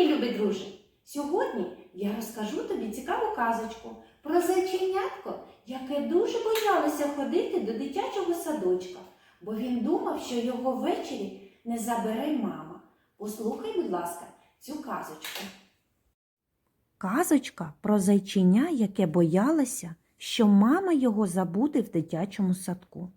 мій любий друже! Сьогодні я розкажу тобі цікаву казочку про зайченятко, яке дуже боялося ходити до дитячого садочка, бо він думав, що його ввечері не забере мама. Послухай, будь ласка, цю казочку. Казочка про зайченя, яке боялося, що мама його забуде в дитячому садку.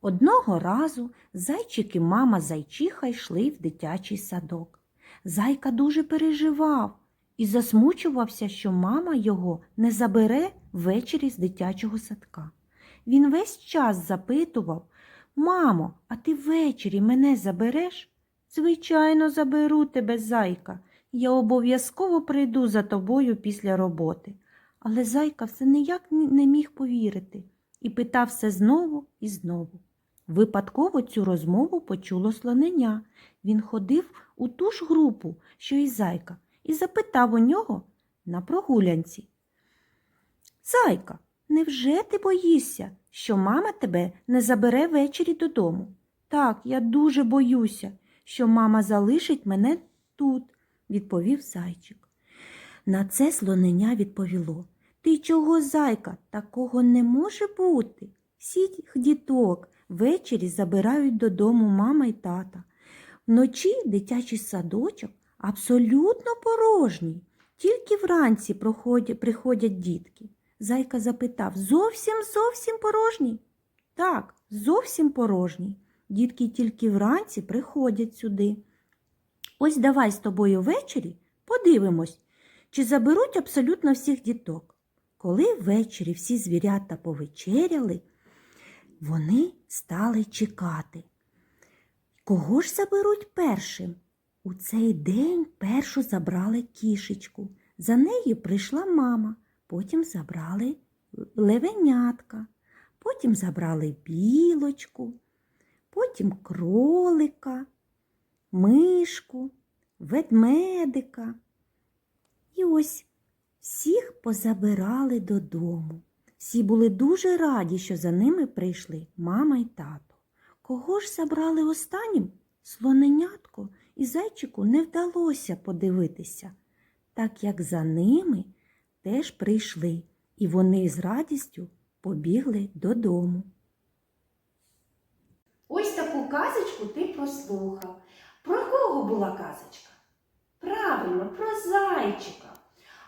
Одного разу зайчик і мама зайчиха йшли в дитячий садок. Зайка дуже переживав і засмучувався, що мама його не забере ввечері з дитячого садка. Він весь час запитував Мамо, а ти ввечері мене забереш? Звичайно, заберу тебе, зайка. Я обов'язково прийду за тобою після роботи. Але зайка все ніяк не міг повірити і питав все знову і знову. Випадково цю розмову почуло слоненя. Він ходив у ту ж групу, що й зайка, і запитав у нього на прогулянці. Зайка, невже ти боїшся, що мама тебе не забере ввечері додому? Так, я дуже боюся, що мама залишить мене тут, відповів зайчик. На це слоненя відповіло. Ти чого, зайка, такого не може бути. Всіх діток ввечері забирають додому мама й тата. Вночі дитячий садочок абсолютно порожній. Тільки вранці приходять дітки. Зайка запитав зовсім зовсім порожній? Так, зовсім порожній. Дітки тільки вранці приходять сюди. Ось давай з тобою ввечері подивимось, чи заберуть абсолютно всіх діток. Коли ввечері всі звірята повечеряли, вони стали чекати. Кого ж заберуть першим? У цей день першу забрали кішечку. За нею прийшла мама, потім забрали левенятка, потім забрали білочку, потім кролика, мишку, ведмедика. І ось всіх позабирали додому. Всі були дуже раді, що за ними прийшли мама й тато. Кого ж забрали останнім? Слоненятко і зайчику не вдалося подивитися, так як за ними теж прийшли, і вони з радістю побігли додому. Ось таку казочку ти прослухав. Про кого була казочка? Правильно, про зайчика.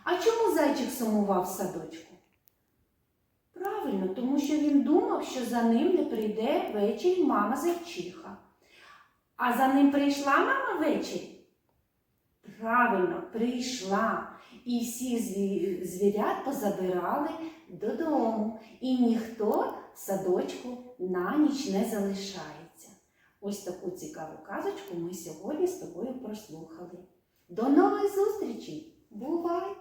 А чому зайчик сумував в садочку? Правильно, тому що він думав, що за ним не прийде ввечері мама зайчиха. А за ним прийшла мама ввечері? Правильно, прийшла. І зві- звірят позабирали додому. І ніхто в садочку на ніч не залишається. Ось таку цікаву казочку ми сьогодні з тобою прослухали. До нових зустрічей! Бувай!